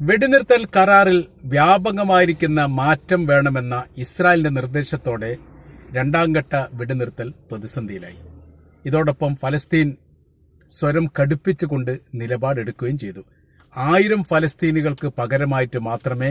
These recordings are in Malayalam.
വെടിനിർത്തൽ കരാറിൽ വ്യാപകമായിരിക്കുന്ന മാറ്റം വേണമെന്ന ഇസ്രായേലിന്റെ നിർദ്ദേശത്തോടെ രണ്ടാം ഘട്ട വെടിനിർത്തൽ പ്രതിസന്ധിയിലായി. ഇതോടൊപ്പം ഫലസ്തീൻ സ്വരം കടുപ്പിച്ചുകൊണ്ട് നിലപാടെടുക്കുകയും ചെയ്തു. ആയിരം ഫലസ്തീനികൾക്ക് പകരമായിട്ട് മാത്രമേ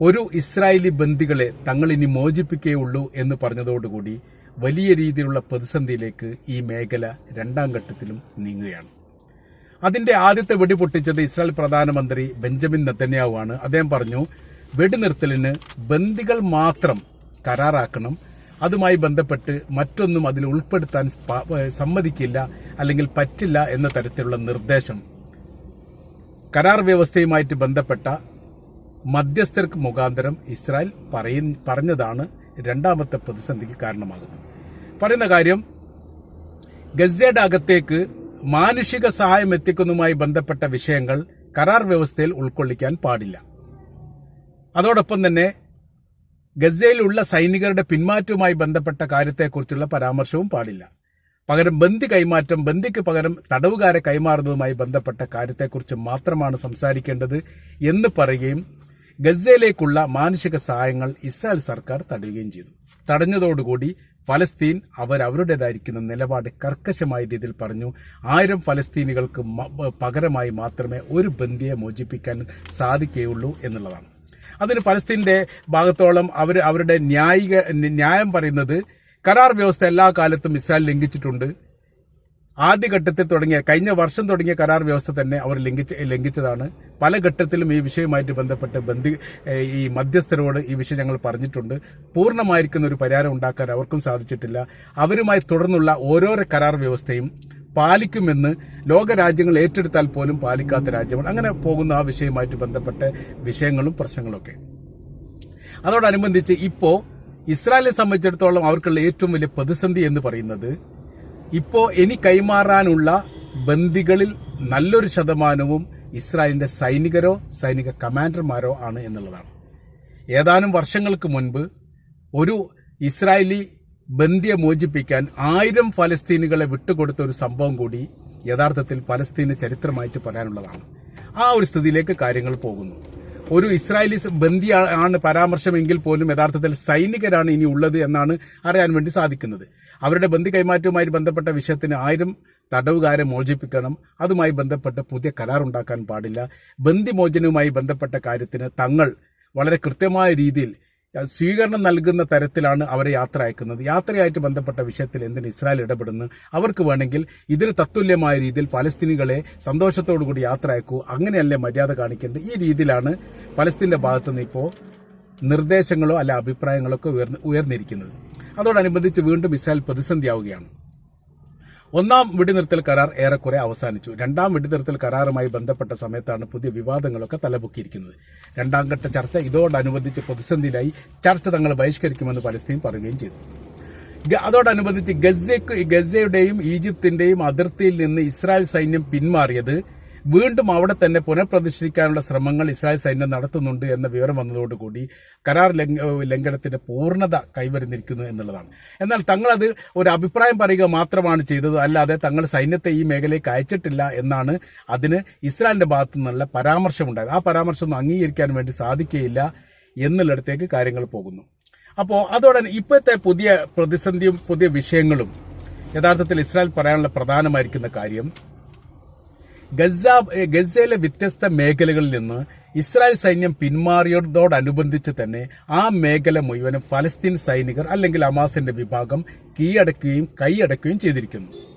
ഒരു ഇസ്രായേലി ബന്ദികളെ തങ്ങൾ ഇനി മോചിപ്പിക്കുകയുള്ളൂ എന്ന് പറഞ്ഞതോടുകൂടി വലിയ രീതിയിലുള്ള പ്രതിസന്ധിയിലേക്ക് ഈ മേഖല രണ്ടാം ഘട്ടത്തിലും നീങ്ങുകയാണ്. അതിന്റെ ആദ്യത്തെ വെടി പൊട്ടിച്ചത് ഇസ്രായേൽ പ്രധാനമന്ത്രി ബെഞ്ചമിൻ നെത്തന്യാവു ആണ് അദ്ദേഹം പറഞ്ഞു വെടിനിർത്തലിന് ബന്ദികൾ മാത്രം കരാറാക്കണം. അതുമായി ബന്ധപ്പെട്ട് മറ്റൊന്നും അതിൽ ഉൾപ്പെടുത്താൻ സമ്മതിക്കില്ല അല്ലെങ്കിൽ പറ്റില്ല എന്ന തരത്തിലുള്ള നിർദ്ദേശം. കരാർ വ്യവസ്ഥയുമായിട്ട് ബന്ധപ്പെട്ട മധ്യസ്ഥർക്ക് മുഖാന്തരം ഇസ്രായേൽ പറയ പറഞ്ഞതാണ് രണ്ടാമത്തെ പ്രതിസന്ധിക്ക് കാരണമാകുന്നത്. പറയുന്ന കാര്യം ഗസയുടെ അകത്തേക്ക് മാനുഷിക സഹായം എത്തിക്കുന്നതുമായി ബന്ധപ്പെട്ട വിഷയങ്ങൾ കരാർ വ്യവസ്ഥയിൽ ഉൾക്കൊള്ളിക്കാൻ പാടില്ല. അതോടൊപ്പം തന്നെ ഗസയിലുള്ള സൈനികരുടെ പിന്മാറ്റവുമായി ബന്ധപ്പെട്ട കാര്യത്തെക്കുറിച്ചുള്ള പരാമർശവും പാടില്ല. പകരം ബന്ദി കൈമാറ്റം ബന്ദിക്ക് പകരം തടവുകാരെ കൈമാറുന്നതുമായി ബന്ധപ്പെട്ട കാര്യത്തെക്കുറിച്ച് മാത്രമാണ് സംസാരിക്കേണ്ടത് എന്ന് പറയുകയും ഗസയിലേക്കുള്ള മാനുഷിക സഹായങ്ങൾ ഇസ്രായേൽ സർക്കാർ തടയുകയും ചെയ്തു. തടഞ്ഞതോടുകൂടി ഫലസ്തീൻ അവർ അവരുടേതായിരിക്കുന്ന നിലപാട് കർക്കശമായ രീതിയിൽ പറഞ്ഞു. ആയിരം ഫലസ്തീനികൾക്ക് പകരമായി മാത്രമേ ഒരു ബന്ധിയെ മോചിപ്പിക്കാൻ സാധിക്കുകയുള്ളൂ എന്നുള്ളതാണ്. അതിന് ഫലസ്തീന്റെ ഭാഗത്തോളം അവർ അവരുടെ ന്യായിക ന്യായം പറയുന്നത് കരാർ വ്യവസ്ഥ എല്ലാ കാലത്തും ഇസ്രായേൽ ലംഘിച്ചിട്ടുണ്ട്. ആദ്യഘട്ടത്തിൽ തുടങ്ങിയ കഴിഞ്ഞ വർഷം തുടങ്ങിയ കരാർ വ്യവസ്ഥ തന്നെ അവർ ലംഘിച്ച് ലംഘിച്ചതാണ്. പല ഘട്ടത്തിലും ഈ വിഷയവുമായിട്ട് ബന്ധപ്പെട്ട് ബന്ധി ഈ മധ്യസ്ഥരോട് ഈ വിഷയം ഞങ്ങൾ പറഞ്ഞിട്ടുണ്ട്. പൂർണമായിരിക്കുന്ന ഒരു പരിഹാരം ഉണ്ടാക്കാൻ അവർക്കും സാധിച്ചിട്ടില്ല. അവരുമായി തുടർന്നുള്ള ഓരോരോ കരാർ വ്യവസ്ഥയും പാലിക്കുമെന്ന് ലോകരാജ്യങ്ങൾ ഏറ്റെടുത്താൽ പോലും പാലിക്കാത്ത രാജ്യമാണ് അങ്ങനെ പോകുന്ന ആ വിഷയവുമായിട്ട് ബന്ധപ്പെട്ട വിഷയങ്ങളും പ്രശ്നങ്ങളൊക്കെ അതോടനുബന്ധിച്ച് ഇപ്പോൾ ഇസ്രായേലിനെ സംബന്ധിച്ചിടത്തോളം അവർക്കുള്ള ഏറ്റവും വലിയ പ്രതിസന്ധി എന്ന് പറയുന്നത് ഇപ്പോ ഇനി കൈമാറാനുള്ള ബന്ദികളിൽ നല്ലൊരു ശതമാനവും ഇസ്രായേലിന്റെ സൈനികരോ സൈനിക കമാൻഡർമാരോ ആണ് എന്നുള്ളതാണ്. ഏതാനും വർഷങ്ങൾക്ക് മുൻപ് ഒരു ഇസ്രായേലി ബന്ദിയെ മോചിപ്പിക്കാൻ ആയിരം ഫലസ്തീനുകളെ വിട്ടുകൊടുത്ത ഒരു സംഭവം കൂടി യഥാർത്ഥത്തിൽ ഫലസ്തീന് ചരിത്രമായിട്ട് പറയാനുള്ളതാണ്. ആ ഒരു സ്ഥിതിയിലേക്ക് കാര്യങ്ങൾ പോകുന്നു. ഒരു ഇസ്രായേലി ബന്ദി ആണ് പരാമർശമെങ്കിൽ പോലും യഥാർത്ഥത്തിൽ സൈനികരാണ് ഇനി ഉള്ളത് എന്നാണ് അറിയാൻ വേണ്ടി സാധിക്കുന്നത്. അവരുടെ ബന്ധി കൈമാറ്റവുമായി ബന്ധപ്പെട്ട വിഷയത്തിന് ആയിരം തടവുകാരെ മോചിപ്പിക്കണം. അതുമായി ബന്ധപ്പെട്ട് പുതിയ കരാർ ഉണ്ടാക്കാൻ പാടില്ല. ബന്ധിമോചനവുമായി ബന്ധപ്പെട്ട കാര്യത്തിന് തങ്ങൾ വളരെ കൃത്യമായ രീതിയിൽ സ്വീകരണം നൽകുന്ന തരത്തിലാണ് അവരെ യാത്ര അയക്കുന്നത്. യാത്രയായിട്ട് ബന്ധപ്പെട്ട വിഷയത്തിൽ എന്തിന് ഇസ്രായേൽ ഇടപെടുന്നു? അവർക്ക് വേണമെങ്കിൽ ഇതിന് തത്തുല്യമായ രീതിയിൽ ഫലസ്തീനികളെ സന്തോഷത്തോടു കൂടി യാത്ര അയക്കൂ. അങ്ങനെയല്ലേ മര്യാദ കാണിക്കേണ്ടത്? ഈ രീതിയിലാണ് ഫലസ്തീന്റെ ഭാഗത്തുനിന്ന് ഇപ്പോൾ നിർദ്ദേശങ്ങളോ അല്ല അഭിപ്രായങ്ങളൊക്കെ ഉയർന്നിരിക്കുന്നത്. അതോടനുബന്ധിച്ച് വീണ്ടും ഇസ്രായേൽ പ്രതിസന്ധിയാവുകയാണ്. ഒന്നാം വെടിനിർത്തൽ കരാർ ഏറെക്കുറെ അവസാനിച്ചു. രണ്ടാം വെടിനിർത്തൽ കരാറുമായി ബന്ധപ്പെട്ട സമയത്താണ് പുതിയ വിവാദങ്ങളൊക്കെ തലപൊക്കിയിരിക്കുന്നത്. രണ്ടാം ഘട്ട ചർച്ച ഇതോടനുബന്ധിച്ച് പ്രതിസന്ധിയിലായി ചർച്ച തങ്ങൾ ബഹിഷ്കരിക്കുമെന്ന് പലസ്തീൻ പറയുകയും ചെയ്തു. അതോടനുബന്ധിച്ച് ഗസയ്ക്ക് ഗസയുടെയും ഈജിപ്തിന്റെയും അതിർത്തിയിൽ നിന്ന് ഇസ്രായേൽ സൈന്യം പിന്മാറിയത് വീണ്ടും അവിടെ തന്നെ പുനഃപ്രതിഷ്ഠിക്കാനുള്ള ശ്രമങ്ങൾ ഇസ്രായേൽ സൈന്യം നടത്തുന്നുണ്ട് എന്ന വിവരം വന്നതോടുകൂടി കരാർ ലംഘനത്തിന്റെ പൂർണത കൈവരുന്നിരിക്കുന്നു എന്നുള്ളതാണ്. എന്നാൽ തങ്ങളത് ഒരു അഭിപ്രായം പറയുക മാത്രമാണ് ചെയ്തത്. അല്ലാതെ തങ്ങൾ സൈന്യത്തെ ഈ മേഖലയ്ക്ക് അയച്ചിട്ടില്ല എന്നാണ് അതിന് ഇസ്രായേലിന്റെ ഭാഗത്തു നിന്നുള്ള പരാമർശമുണ്ടായത്. ആ പരാമർശം അംഗീകരിക്കാൻ വേണ്ടി സാധിക്കുകയില്ല എന്നുള്ളിടത്തേക്ക് കാര്യങ്ങൾ പോകുന്നു. അപ്പോൾ അതോടെ ഇപ്പോഴത്തെ പുതിയ പ്രതിസന്ധിയും പുതിയ വിഷയങ്ങളും യഥാർത്ഥത്തിൽ ഇസ്രായേൽ പറയാനുള്ള പ്രധാനമായിരിക്കുന്ന കാര്യം ഗസ ഗസയിലെ വ്യത്യസ്ത മേഖലകളിൽ നിന്ന് ഇസ്രായേൽ സൈന്യം പിന്മാറിയതോടനുബന്ധിച്ച് തന്നെ ആ മേഖല മുഴുവനും ഫലസ്തീൻ സൈനികർ അല്ലെങ്കിൽ അമാസിന്റെ വിഭാഗം കീഴടക്കുകയും കൈയടക്കുകയും ചെയ്തിരിക്കുന്നു.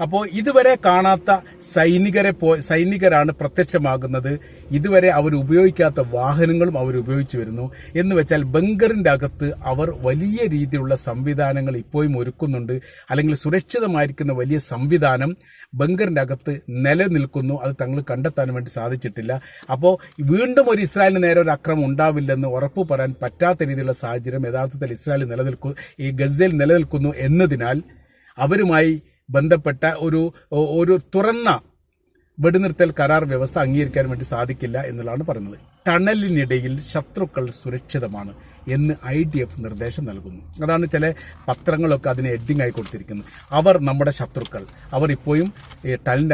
അപ്പോൾ ഇതുവരെ കാണാത്ത സൈനികരെ പോ സൈനികരാണ് പ്രത്യക്ഷമാകുന്നത്. ഇതുവരെ അവർ ഉപയോഗിക്കാത്ത വാഹനങ്ങളും അവർ ഉപയോഗിച്ചു വരുന്നു. എന്ന് വെച്ചാൽ ബങ്കറിന്റെ അകത്ത് അവർ വലിയ രീതിയിലുള്ള സംവിധാനങ്ങൾ ഇപ്പോഴും ഒരുക്കുന്നുണ്ട്. അല്ലെങ്കിൽ സുരക്ഷിതമായിരിക്കുന്ന വലിയ സംവിധാനം ബങ്കറിന്റെ അകത്ത് നിലനിൽക്കുന്നു. അത് തങ്ങൾ കണ്ടെത്താൻ വേണ്ടി സാധിച്ചിട്ടില്ല. അപ്പോൾ വീണ്ടും ഒരു ഇസ്രായേലിന് നേരെ ഒരു അക്രമം ഉണ്ടാവില്ലെന്ന് ഉറപ്പു പറയാൻ പറ്റാത്ത രീതിയിലുള്ള സാഹചര്യം യഥാർത്ഥത്തിൽ ഇസ്രായേൽ നിലനിൽക്കുന്നു ഈ ഗസയിൽ നിലനിൽക്കുന്നു എന്നതിനാൽ അവരുമായി ബന്ധപ്പെട്ട ഒരു ഒരു തുറന്ന വെടിനിർത്തൽ കരാർ വ്യവസ്ഥ അംഗീകരിക്കാൻ വേണ്ടി സാധിക്കില്ല എന്നുള്ളതാണ് പറയുന്നത്. ടണലിനിടയിൽ ശത്രുക്കൾ സുരക്ഷിതമാണ്. എന്ന് ഐ ഡി എഫ് നിർദ്ദേശം നൽകുന്നു. അതാണ് ചില പത്രങ്ങളൊക്കെ അതിന് എഡിങ് ആയി കൊടുത്തിരിക്കുന്നത് അവർ നമ്മുടെ ശത്രുക്കൾ. അവർ ഇപ്പോഴും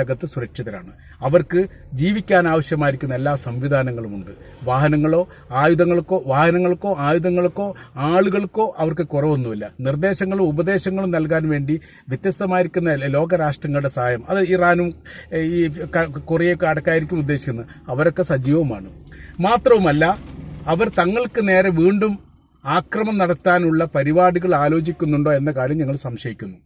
അകത്ത് സുരക്ഷിതരാണ്. അവർക്ക് ജീവിക്കാൻ ആവശ്യമായിരിക്കുന്ന എല്ലാ സംവിധാനങ്ങളുമുണ്ട് വാഹനങ്ങളോ ആയുധങ്ങൾക്കോ വാഹനങ്ങൾക്കോ ആയുധങ്ങൾക്കോ ആളുകൾക്കോ അവർക്ക് കുറവൊന്നുമില്ല. നിർദ്ദേശങ്ങളും ഉപദേശങ്ങളും നൽകാൻ വേണ്ടി വ്യത്യസ്തമായിരിക്കുന്ന ലോകരാഷ്ട്രങ്ങളുടെ സഹായം. അത് ഇറാനും ഈ കൊറിയൊക്കെ കൊറിയയൊക്കെ അടക്കമായിരിക്കും ഉദ്ദേശിക്കുന്നത്. അവരൊക്കെ സജീവമാണ് മാത്രവുമല്ല അവർ തങ്ങൾക്ക് നേരെ വീണ്ടും ആക്രമം നടത്താനുള്ള പരിപാടികൾ ആലോചിക്കുന്നുണ്ടോ എന്ന കാര്യം ഞങ്ങൾ സംശയിക്കുന്നു.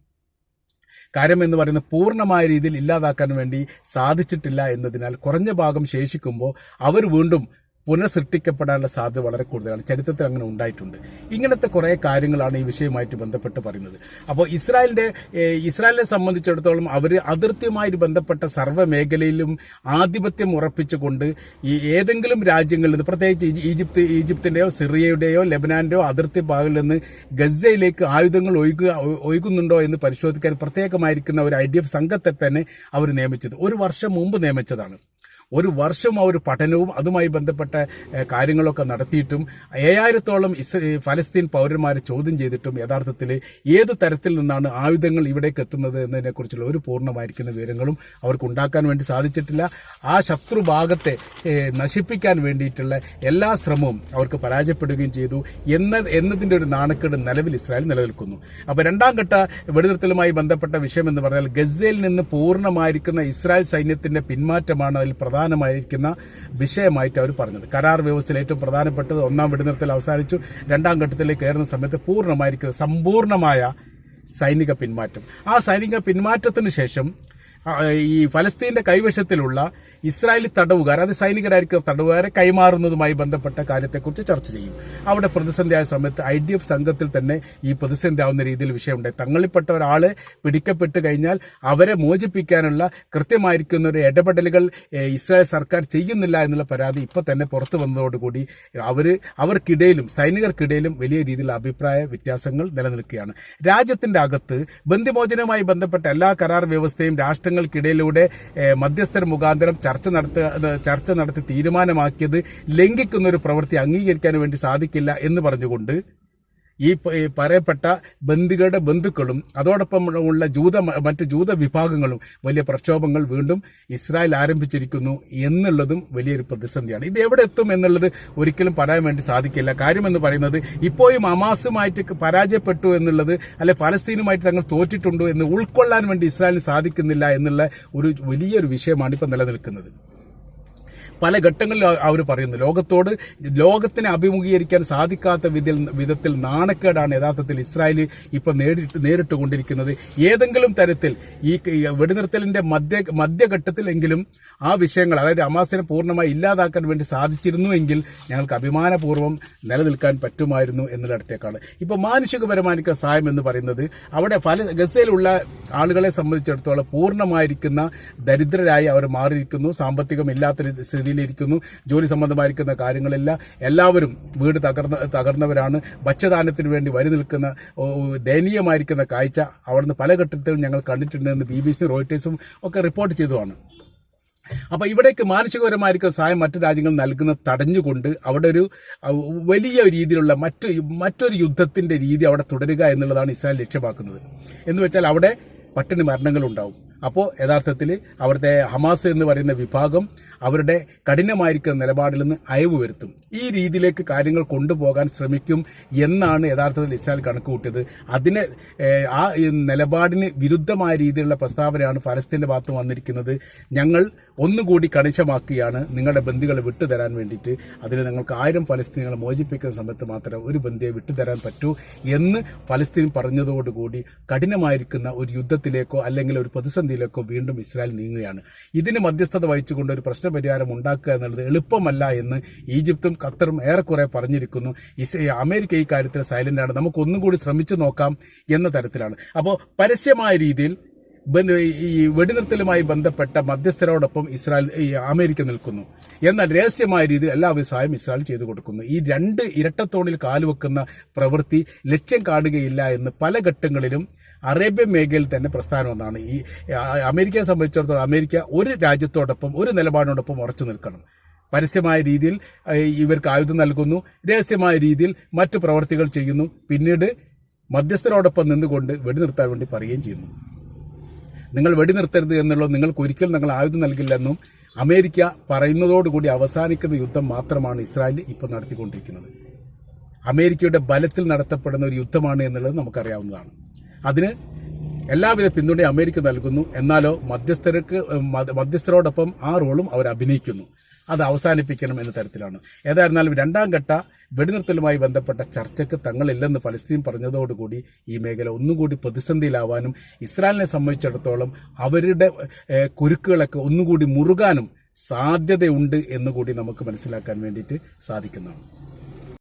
കാര്യം എന്ന് പറയുന്നത് പൂർണമായ രീതിയിൽ ഇല്ലാതാക്കാൻ വേണ്ടി സാധിച്ചിട്ടില്ല എന്നതിനാൽ കുറഞ്ഞ ഭാഗം ശേഷിക്കുമ്പോൾ അവർ വീണ്ടും പുനഃസൃഷ്ടിക്കപ്പെടാനുള്ള സാധ്യത വളരെ കൂടുതലാണ്. ചരിത്രത്തിൽ അങ്ങനെ ഉണ്ടായിട്ടുണ്ട്. ഇങ്ങനത്തെ കുറേ കാര്യങ്ങളാണ് ഈ വിഷയവുമായിട്ട് ബന്ധപ്പെട്ട് പറയുന്നത്. അപ്പോൾ ഇസ്രായേലിന്റെ ഇസ്രായേലിനെ സംബന്ധിച്ചിടത്തോളം അവർ അതിർത്തിയുമായിട്ട് ബന്ധപ്പെട്ട സർവ മേഖലയിലും ആധിപത്യം ഉറപ്പിച്ചുകൊണ്ട് ഈ ഏതെങ്കിലും രാജ്യങ്ങളിൽ നിന്ന് പ്രത്യേകിച്ച് ഈജിപ്ത് ഈജിപ്തിന്റെയോ സിറിയയുടെയോ ലെബനാന്റെയോ അതിർത്തി ഭാഗങ്ങളിൽ നിന്ന് ഗസയിലേക്ക് ആയുധങ്ങൾ ഒഴുകുക ഒഴുകുന്നുണ്ടോ എന്ന് പരിശോധിക്കാൻ പ്രത്യേകമായിരിക്കുന്ന ഒരു ഐ ഡി എഫ് സംഘത്തെ തന്നെ അവർ നിയമിച്ചത്. ഒരു വർഷം മുമ്പ് നിയമിച്ചതാണ്. ഒരു വർഷം ആ ഒരു പഠനവും അതുമായി ബന്ധപ്പെട്ട കാര്യങ്ങളൊക്കെ നടത്തിയിട്ടും ഏഴായിരത്തോളം ഇസ് ഫലസ്തീൻ പൗരന്മാരെ ചോദ്യം ചെയ്തിട്ടും യഥാർത്ഥത്തിൽ ഏത് തരത്തിൽ നിന്നാണ് ആയുധങ്ങൾ ഇവിടേക്ക് എത്തുന്നത് എന്നതിനെക്കുറിച്ചുള്ള ഒരു പൂർണമായിരിക്കുന്ന വിവരങ്ങളും അവർക്ക് ഉണ്ടാക്കാൻ വേണ്ടി സാധിച്ചിട്ടില്ല. ആ ശത്രുഭാഗത്തെ നശിപ്പിക്കാൻ വേണ്ടിയിട്ടുള്ള എല്ലാ ശ്രമവും അവർക്ക് പരാജയപ്പെടുകയും ചെയ്തു എന്ന എന്നതിന്റെ ഒരു നാണക്കേട് നിലവിൽ ഇസ്രായേൽ നിലനിൽക്കുന്നു. അപ്പോൾ രണ്ടാം ഘട്ട വെടിനിർത്തലുമായി ബന്ധപ്പെട്ട വിഷയം എന്ന് പറഞ്ഞാൽ ഗസയിൽ നിന്ന് പൂർണമായിരിക്കുന്ന ഇസ്രായേൽ സൈന്യത്തിന്റെ പിന്മാറ്റമാണ് അതിൽ പ്രധാനമായിരിക്കുന്ന വിഷയമായിട്ട് അവർ പറഞ്ഞത്. കരാർ വ്യവസ്ഥയിൽ ഏറ്റവും പ്രധാനപ്പെട്ടത് ഒന്നാം വെടിനിർത്തൽ അവസാനിച്ചു. രണ്ടാം ഘട്ടത്തിലേക്ക് കയറുന്ന സമയത്ത് പൂർണമായിരിക്കുന്ന സമ്പൂർണമായ സൈനിക പിന്മാറ്റം. ആ സൈനിക പിന്മാറ്റത്തിന് ശേഷം ഈ ഫലസ്തീന്റെ കൈവശത്തിലുള്ള ഇസ്രായേലി തടവുകാർ അത് സൈനികരായിരിക്കുന്ന തടവുകാരെ കൈമാറുന്നതുമായി ബന്ധപ്പെട്ട കാര്യത്തെക്കുറിച്ച് ചർച്ച ചെയ്യും. അവിടെ പ്രതിസന്ധിയായ സമയത്ത് ഐ ഡി എഫ് സംഘത്തിൽ തന്നെ ഈ പ്രതിസന്ധി ആവുന്ന രീതിയിൽ വിഷയമുണ്ട്. തങ്ങളിൽപ്പെട്ട ഒരാളെ പിടിക്കപ്പെട്ട് കഴിഞ്ഞാൽ അവരെ മോചിപ്പിക്കാനുള്ള കൃത്യമായിരിക്കുന്ന ഒരു ഇടപെടലുകൾ ഇസ്രായേൽ സർക്കാർ ചെയ്യുന്നില്ല എന്നുള്ള പരാതി ഇപ്പൊ തന്നെ പുറത്തു വന്നതോടുകൂടി അവർ അവർക്കിടയിലും സൈനികർക്കിടയിലും വലിയ രീതിയിലുള്ള അഭിപ്രായ വ്യത്യാസങ്ങൾ നിലനിൽക്കുകയാണ്. രാജ്യത്തിന്റെ അകത്ത് ബന്ധിമോചനവുമായി ബന്ധപ്പെട്ട എല്ലാ കരാർ വ്യവസ്ഥയും രാഷ്ട്രങ്ങൾക്കിടയിലൂടെ ഏഹ്, മധ്യസ്ഥർ മുഖാന്തരം ചർച്ച നടത്തുക ചർച്ച നടത്തി തീരുമാനമാക്കിയത് ലംഘിക്കുന്ന ഒരു പ്രവൃത്തി അംഗീകരിക്കാൻ വേണ്ടി സാധിക്കില്ല എന്ന് പറഞ്ഞുകൊണ്ട് ഈ ഈ പറയപ്പെട്ട ബന്ദികളുടെ ബന്ധുക്കളും അതോടൊപ്പം ഉള്ള ജൂത മറ്റ് ജൂത വിഭാഗങ്ങളും വലിയ പ്രക്ഷോഭങ്ങൾ വീണ്ടും ഇസ്രായേൽ ആരംഭിച്ചിരിക്കുന്നു എന്നുള്ളതും വലിയൊരു പ്രതിസന്ധിയാണ്. ഇത് എവിടെ എത്തും എന്നുള്ളത് ഒരിക്കലും പറയാൻ വേണ്ടി സാധിക്കില്ല. കാര്യമെന്ന് പറയുന്നത് ഇപ്പോഴും അമാസുമായിട്ട് പരാജയപ്പെട്ടു എന്നുള്ളത് അല്ലെ ഫലസ്തീനുമായിട്ട് തങ്ങൾ തോറ്റിട്ടുണ്ടോ എന്ന് ഉൾക്കൊള്ളാൻ വേണ്ടി ഇസ്രായേലിന് സാധിക്കുന്നില്ല എന്നുള്ള ഒരു വലിയൊരു വിഷയമാണ് ഇപ്പം നിലനിൽക്കുന്നത്. പല ഘട്ടങ്ങളിൽ അവർ പറയുന്നു. ലോകത്തോട് ലോകത്തിനെ അഭിമുഖീകരിക്കാൻ സാധിക്കാത്ത വിധത്തിൽ വിധത്തിൽ നാണക്കേടാണ് യഥാർത്ഥത്തിൽ ഇസ്രായേൽ ഇപ്പം നേരിട്ട് നേരിട്ടുകൊണ്ടിരിക്കുന്നത് ഏതെങ്കിലും തരത്തിൽ ഈ വെടിനിർത്തലിന്റെ മധ്യ മധ്യഘട്ടത്തിലെങ്കിലും ആ വിഷയങ്ങൾ അതായത് അമാസിനെ പൂർണമായി ഇല്ലാതാക്കാൻ വേണ്ടി സാധിച്ചിരുന്നുവെങ്കിൽ ഞങ്ങൾക്ക് അഭിമാനപൂർവം നിലനിൽക്കാൻ പറ്റുമായിരുന്നു എന്നുള്ളിടത്തേക്കാണ്. ഇപ്പൊ മാനുഷികപരമായിരിക്കുന്ന സഹായം എന്ന് പറയുന്നത് അവിടെ പല ഗസയിലുള്ള ആളുകളെ സംബന്ധിച്ചിടത്തോളം പൂർണമായിരിക്കുന്ന ദരിദ്രരായി അവർ മാറിയിരിക്കുന്നു. സാമ്പത്തികമില്ലാത്ത രീതി- സ്ഥിതിയിലിരിക്കുന്നു ജോലി സംബന്ധമായിരിക്കുന്ന കാര്യങ്ങളില്ല എല്ലാവരും വീട് തകർന്ന തകർന്നവരാണ്. ഭക്ഷ്യദാനത്തിന് വേണ്ടി വരി നിൽക്കുന്ന ദയനീയമായിരിക്കുന്ന കാഴ്ച അവിടുന്ന് പല ഘട്ടത്തിലും ഞങ്ങൾ കണ്ടിട്ടുണ്ടെന്ന് ബി ബി സി റോയിറ്റേഴ്സും ഒക്കെ റിപ്പോർട്ട് ചെയ്തതാണ്. അപ്പൊ ഇവിടേക്ക് മാനുഷികപരമായിരിക്കുന്ന സഹായം മറ്റു രാജ്യങ്ങൾ നൽകുന്നത് തടഞ്ഞുകൊണ്ട് അവിടെ ഒരു വലിയ രീതിയിലുള്ള മറ്റു മറ്റൊരു യുദ്ധത്തിന്റെ രീതി അവിടെ തുടരുക എന്നുള്ളതാണ് ഇസ്രായേൽ ലക്ഷ്യമാക്കുന്നത്. എന്ന് വെച്ചാൽ അവിടെ പട്ടിണി മരണങ്ങൾ ഉണ്ടാവും അപ്പോൾ യഥാർത്ഥത്തിൽ അവിടുത്തെ ഹമാസ് എന്ന് പറയുന്ന വിഭാഗം അവരുടെ കഠിനമായിരിക്കുന്ന നിലപാടിൽ നിന്ന് അയവ് വരുത്തും. ഈ രീതിയിലേക്ക് കാര്യങ്ങൾ കൊണ്ടുപോകാൻ ശ്രമിക്കും എന്നാണ് യഥാർത്ഥത്തിൽ ഇസ്രായേൽ കണക്കുകൂട്ടിയത്. അതിനെ ആ നിലപാടിന് വിരുദ്ധമായ രീതിയിലുള്ള പ്രസ്താവനയാണ് ഫലസ്തീന്റെ ഭാഗത്ത് വന്നിരിക്കുന്നത്. ഞങ്ങൾ ഒന്നുകൂടി കണിശമാക്കുകയാണ്. നിങ്ങളുടെ ബന്ദികളെ വിട്ടുതരാൻ വേണ്ടിയിട്ട്. അതിന് നിങ്ങൾക്ക് ആയിരം ഫലസ്തീനികളെ മോചിപ്പിക്കുന്ന സമയത്ത് മാത്രമേ ഒരു ബന്ദിയെ വിട്ടുതരാൻ പറ്റൂ എന്ന് ഫലസ്തീൻ പറഞ്ഞതോടുകൂടി കഠിനമായിരിക്കുന്ന ഒരു യുദ്ധത്തിലേക്കോ അല്ലെങ്കിൽ ഒരു പ്രതിസന്ധിയിലേക്കോ വീണ്ടും ഇസ്രായേൽ നീങ്ങുകയാണ്. ഇതിന് മധ്യസ്ഥത വഹിച്ചുകൊണ്ട് ഒരു പ്രശ്നപരിഹാരം ഉണ്ടാക്കുക എന്നുള്ളത് എളുപ്പമല്ല എന്ന് ഈജിപ്തും ഖത്തറും ഏറെക്കുറെ പറഞ്ഞിരിക്കുന്നു. അമേരിക്ക ഈ കാര്യത്തിൽ സൈലന്റ് ആണ്. നമുക്ക് ഒന്നും കൂടി ശ്രമിച്ചു നോക്കാം എന്ന തരത്തിലാണ്. അപ്പോൾ പരസ്യമായ രീതിയിൽ ഈ വെടിനിർത്തലുമായി ബന്ധപ്പെട്ട മധ്യസ്ഥരോടൊപ്പം ഇസ്രായേൽ ഈ അമേരിക്ക നിൽക്കുന്നു. എന്നാൽ രഹസ്യമായ രീതിയിൽ എല്ലാ വ്യവസായം ഇസ്രായേൽ ചെയ്തു കൊടുക്കുന്നു. ഈ രണ്ട് ഇരട്ടത്തോണിൽ കാലുവെക്കുന്ന പ്രവൃത്തി ലക്ഷ്യം കാണുകയില്ല എന്ന് പല ഘട്ടങ്ങളിലും അറേബ്യൻ മേഖലയിൽ തന്നെ പ്രസ്ഥാനം ഒന്നാണ് ഈ അമേരിക്കയെ സംബന്ധിച്ചിടത്തോളം അമേരിക്ക ഒരു രാജ്യത്തോടൊപ്പം ഒരു നിലപാടിനോടൊപ്പം ഉറച്ചു നിൽക്കണം. പരസ്യമായ രീതിയിൽ ഇവർക്ക് ആയുധം നൽകുന്നു. രഹസ്യമായ രീതിയിൽ മറ്റു പ്രവർത്തികൾ ചെയ്യുന്നു. പിന്നീട് മധ്യസ്ഥരോടൊപ്പം നിന്നുകൊണ്ട് വെടിനിർത്താൻ വേണ്ടി പറയുകയും ചെയ്യുന്നു. നിങ്ങൾ വെടിനിർത്തരുത് എന്നുള്ളത് നിങ്ങൾക്ക് ഒരിക്കലും നിങ്ങൾ ആയുധം നൽകില്ലെന്നും അമേരിക്ക പറയുന്നതോടുകൂടി അവസാനിക്കുന്ന യുദ്ധം മാത്രമാണ് ഇസ്രായേൽ ഇപ്പോൾ നടത്തിക്കൊണ്ടിരിക്കുന്നത്. അമേരിക്കയുടെ ബലത്തിൽ നടത്തപ്പെടുന്ന ഒരു യുദ്ധമാണ് എന്നുള്ളത് നമുക്കറിയാവുന്നതാണ്. അതിന് എല്ലാവിധ പിന്തുണയും അമേരിക്ക നൽകുന്നു. എന്നാലോ മധ്യസ്ഥർക്ക് മധ്യസ്ഥരോടൊപ്പം ആ റോളും അവർ അഭിനയിക്കുന്നു. അത് അവസാനിപ്പിക്കണം എന്ന തരത്തിലാണ്. ഏതായിരുന്നാലും രണ്ടാം ഘട്ട വെടിനിർത്തലുമായി ബന്ധപ്പെട്ട ചർച്ചയ്ക്ക് തങ്ങളില്ലെന്ന് ഫലസ്തീൻ പറഞ്ഞതോടുകൂടി ഈ മേഖല ഒന്നുകൂടി പ്രതിസന്ധിയിലാവാനും ഇസ്രായേലിനെ സംബന്ധിച്ചിടത്തോളം അവരുടെ കുരുക്കുകളൊക്കെ ഒന്നുകൂടി മുറുകാനും സാധ്യതയുണ്ട് എന്നുകൂടി നമുക്ക് മനസ്സിലാക്കാൻ വേണ്ടിയിട്ട് സാധിക്കുന്നതാണ്.